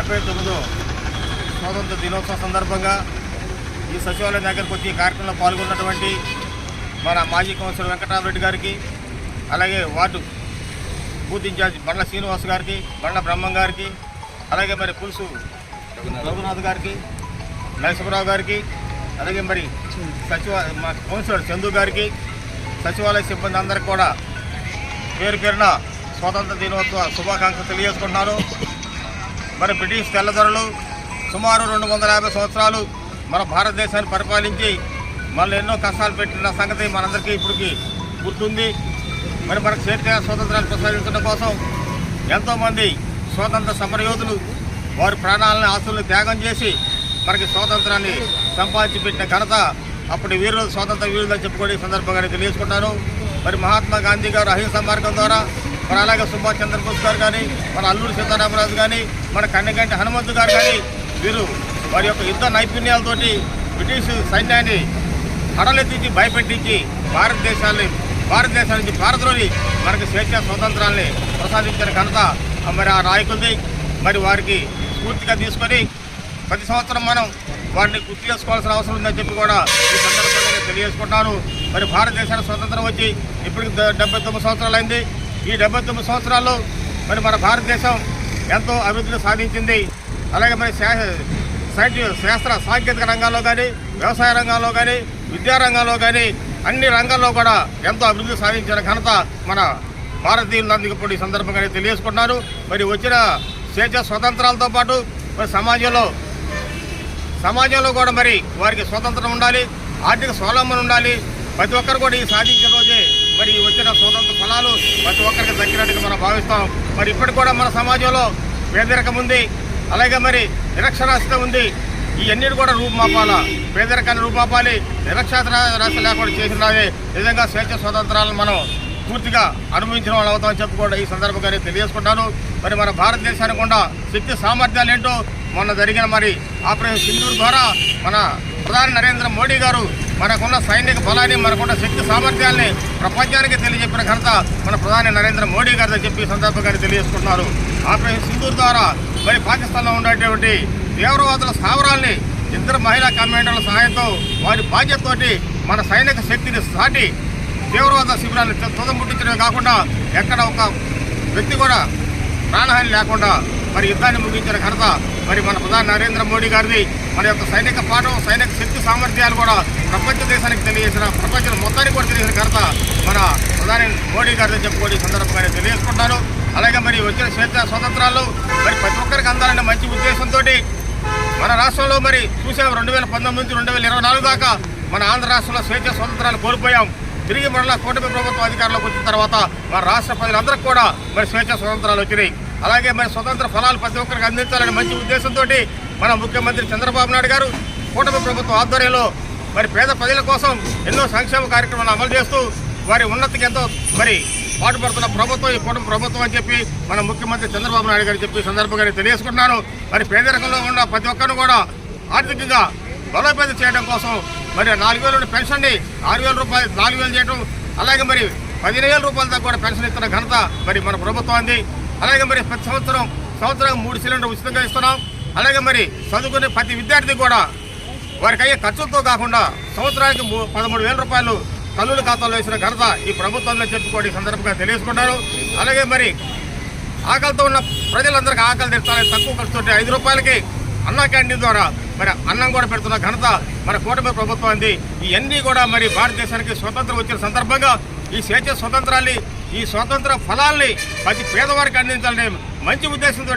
డెబ్బై తొమ్మిదో స్వాతంత్ర దినోత్సవం సందర్భంగా ఈ సచివాలయం దగ్గరకు వచ్చి ఈ కార్యక్రమంలో పాల్గొన్నటువంటి మన మాజీ కౌన్సిలర్ వెంకటరామరెడ్డి గారికి అలాగే ward booth in charge Bandla Srinivas గారికి బండ్ల బ్రహ్మం గారికి అలాగే మరి పులుసు రఘునాథ్ గారికి నరసింహరావు గారికి అలాగే మరి సచివ మా కౌన్సిలర్ చందు గారికి సచివాలయ సిబ్బంది అందరికి కూడా పేరు పేరున స్వాతంత్ర దినోత్సవ శుభాకాంక్షలు తెలియజేసుకుంటున్నాను. మరి బ్రిటిష్ తెల్లదొరలు సుమారు రెండు వందల యాభై సంవత్సరాలు మన భారతదేశాన్ని పరిపాలించి మళ్ళీ ఎన్నో కష్టాలు పెట్టిన సంగతి మనందరికీ ఇప్పటికి గుర్తుంది. మరి మనకు స్వేచ్ఛ స్వాతంత్రాన్ని ప్రసాదించడం కోసం ఎంతోమంది స్వాతంత్ర సమరయోధులు వారి ప్రాణాలను ఆస్తులను త్యాగం చేసి మనకి స్వాతంత్రాన్ని సంపాదించి పెట్టిన ఘనత అప్పటి వీరులు స్వాతంత్ర వీరులు అని చెప్పుకొని సందర్భంగా తెలియజేసుకుంటాను. మరి మహాత్మా గాంధీ గారు అహింస మార్గం ద్వారా మరి అలాగే సుభాష్ చంద్రబోస్ గారు కానీ మన అల్లూరి సీతారామరాజు కానీ మన కన్నెగంటి హనుమంతు గారు కానీ వీరు వారి యొక్క యుద్ధ నైపుణ్యాలతోటి బ్రిటిష్ సైన్యాన్ని హడలెత్తించి భయపెట్టించి భారతదేశాన్ని భారతదేశం నుంచి భారత్లోని మనకి స్వేచ్ఛ స్వతంత్రాన్ని ప్రసాదించిన ఘనత మరి ఆ నాయకులది. మరి వారికి స్ఫూర్తిగా తీసుకొని ప్రతి సంవత్సరం మనం వారిని గుర్తు చేసుకోవాల్సిన అవసరం ఉందని చెప్పి కూడా ఈ సందర్భంగా తెలియజేసుకుంటున్నాను. మరి భారతదేశానికి స్వతంత్రం వచ్చి ఇప్పటికి డెబ్బై తొమ్మిది సంవత్సరాలు అయింది ఈ డెబ్బై తొమ్మిది సంవత్సరాల్లో మరి మన భారతదేశం ఎంతో అభివృద్ధిని సాధించింది. అలాగే మరి శా- సైన్స్ శాస్త్ర సాంకేతిక రంగాల్లో కానీ వ్యవసాయ రంగంలో కానీ విద్యారంగాల్లో కానీ అన్ని రంగాల్లో కూడా ఎంతో అభివృద్ధి సాధించిన ఘనత మన భారతీయులందుకు ఇప్పుడు ఈ సందర్భంగా తెలియజేసుకుంటున్నారు మరి వచ్చిన స్వేచ్ఛ స్వతంత్రాలతో పాటు మరి సమాజంలో సమాజంలో కూడా మరి వారికి స్వాతంత్రం ఉండాలి ఆర్థిక స్వావలంబన ఉండాలి. ప్రతి ఒక్కరు కూడా ఈ సాధించిన రోజే మరి వచ్చిన స్వాతంత్ర ఫలాలు ప్రతి ఒక్కరికి దక్కినట్టుగా మనం భావిస్తాం. మరి ఇప్పటికి కూడా మన సమాజంలో పేదరికం ఉంది. అలాగే మరి నిరక్షరాస్యత ఉంది. ఇవన్నీ కూడా రూపుమాపాల? పేదరికాన్ని రూపుమాపాలి. రాశ లేకుండా చేసినదే నిజంగా స్వేచ్ఛ స్వాతంత్రాలను మనం పూర్తిగా అనుభవించిన వాళ్ళు అవుతామని చెప్పి కూడా ఈ సందర్భంగా తెలియజేసుకుంటాను. మరి మన భారతదేశానికి కూడా శక్తి సామర్థ్యాలు ఏంటో మొన్న జరిగిన మరి ఆపరేషన్ సింధూర్ ద్వారా మన ప్రధాని నరేంద్ర మోడీ గారు మనకున్న సైనిక బలాన్ని మనకున్న శక్తి సామర్థ్యాల్ని ప్రపంచానికి తెలియజెప్పిన ఘనత మన ప్రధాని నరేంద్ర మోడీ గారు చెప్పి సందర్భంగా తెలియజేసుకుంటున్నారు. ఆపరేషన్ సింధూర్ ద్వారా మరి పాకిస్తాన్లో ఉండేటువంటి తీవ్రవాదుల స్థావరాల్ని ఇద్దరు మహిళా కమాండర్ల సహాయంతో వారి బాధ్యతతోటి మన సైనిక శక్తిని సాటి తీవ్రవాద శిబిరాన్ని తుదముట్టించడమే కాకుండా ఎక్కడ ఒక వ్యక్తి కూడా ప్రాణహాని లేకుండా మరి యుద్ధాన్ని ముగించిన ఘనత మరి మన ప్రధాని నరేంద్ర మోడీ గారిది. మన యొక్క సైనిక పాఠం సైనిక శక్తి సామర్థ్యాలు కూడా ప్రపంచ దేశానికి తెలియజేసిన ప్రపంచం మొత్తానికి కూడా తెలియజేసిన ఘనత మన ప్రధాని మోడీ గారిని చెప్పుకోని సందర్భంగా తెలియజేసుకుంటాను అలాగే మరి వచ్చిన స్వేచ్ఛ స్వతంత్రాలు మరి ప్రతి ఒక్కరికి అందాలనే మంచి ఉద్దేశంతో మన రాష్ట్రంలో మరి చూసాం రెండు వేల పంతొమ్మిది నుంచి రెండు వేల ఇరవై నాలుగు దాకా మన ఆంధ్ర రాష్ట్రంలో స్వేచ్ఛ స్వతంత్రాలు కోల్పోయాం. తిరిగి మరలా కూటమి ప్రభుత్వం అధికారంలోకి వచ్చిన తర్వాత మన రాష్ట్ర ప్రజలందరికీ కూడా మరి స్వేచ్ఛ స్వతంత్రాలు వచ్చినాయి. అలాగే మరి స్వతంత్ర ఫలాలు ప్రతి ఒక్కరికి అందించాలనే మంచి ఉద్దేశంతో మన ముఖ్యమంత్రి చంద్రబాబు నాయుడు గారు కూటమి ప్రభుత్వం ఆధ్వర్యంలో మరి పేద ప్రజల కోసం ఎన్నో సంక్షేమ కార్యక్రమాలు అమలు చేస్తూ వారి ఉన్నతికి ఎంతో మరి పాటుపడుతున్న ప్రభుత్వం ఈ కూటమి ప్రభుత్వం అని చెప్పి మన ముఖ్యమంత్రి చంద్రబాబు నాయుడు గారు చెప్పి సందర్భంగా నేను తెలియజేసుకుంటున్నాను. మరి పేదరికంలో ఉన్న ప్రతి ఒక్కరిని కూడా ఆర్థికంగా బలోపేతం చేయడం కోసం మరి నాలుగు వేల పెన్షన్ని ఆరు వేల రూపాయలు నాలుగు వేలు చేయడం అలాగే మరి పదిహేను వేల రూపాయల దాకా కూడా పెన్షన్ ఇస్తున్న ఘనత మరి మన ప్రభుత్వం అంది అలాగే మరి ప్రతి సంవత్సరం సంవత్సరం మూడు సిలిండర్ ఉచితంగా ఇస్తున్నాం. అలాగే మరి చదువుకునే ప్రతి విద్యార్థి కూడా వారికి అయ్యే ఖర్చులతో కాకుండా సంవత్సరానికి మూ- పదమూడు వేల రూపాయలు తల్లుల ఖాతాలో వేసిన ఘనత ఈ ప్రభుత్వంలో చెప్పుకోవడం సందర్భంగా తెలియజేసుకుంటారు అలాగే మరి ఆకలితో ఉన్న ప్రజలందరికీ ఆకలి తెచ్చాలని తక్కువ ఖర్చుతో ఐదు రూపాయలకి అన్న క్యాంటీన్ ద్వారా మరి అన్నం కూడా పెడుతున్న ఘనత మన కూటమి ప్రభుత్వం ఇవన్నీ కూడా మరి భారతదేశానికి స్వతంత్రం వచ్చిన సందర్భంగా ఈ స్వేచ్ఛ స్వతంత్రాన్ని ఈ స్వాతంత్ర ఫలాల్ని ప్రతి పేదవారికి అందించాలనే మంచి ఉద్దేశంతో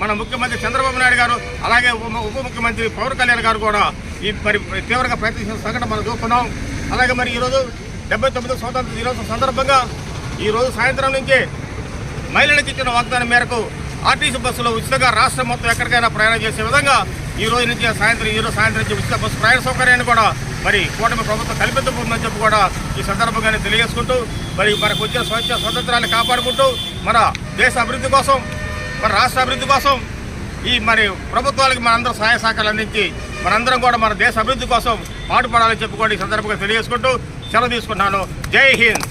మన ముఖ్యమంత్రి చంద్రబాబు నాయుడు గారు అలాగే ఉప ఉప ముఖ్యమంత్రి పవన్ కళ్యాణ్ గారు కూడా ఈ మరి తీవ్రంగా ప్రయత్నించిన సంఘటన మనం చూస్తున్నాం. అలాగే మరి ఈరోజు డెబ్బై తొమ్మిదో స్వాతంత్ర దినోత్సవం సందర్భంగా ఈరోజు సాయంత్రం నుంచి మహిళలకు ఇచ్చిన వాగ్దానం మేరకు ఆర్టీసీ బస్సులో ఉచితంగా రాష్ట్రం మొత్తం ఎక్కడికైనా ప్రయాణం చేసే విధంగా ఈ రోజు నుంచి సాయంత్రం ఈరోజు సాయంత్రం నుంచి ఉచిత బస్సు ప్రయాణ సౌకర్యాన్ని కూడా మరి కూటమి ప్రభుత్వం కల్పించబోతుందని చెప్పి కూడా ఈ సందర్భంగానే తెలియజేసుకుంటూ మరి మనకు వచ్చే స్వచ్ఛ స్వతంత్రాన్ని కాపాడుకుంటూ మన దేశ అభివృద్ధి కోసం మన రాష్ట్ర అభివృద్ధి కోసం ఈ మరి ప్రభుత్వాలకి మనందరం సహాయ సహకారాలు అందించి మనందరం కూడా మన దేశ అభివృద్ధి కోసం పాటుపడాలని చెప్పి కూడా ఈ సందర్భంగా తెలియజేసుకుంటూ సెలవు తీసుకున్నాను జై హింద్!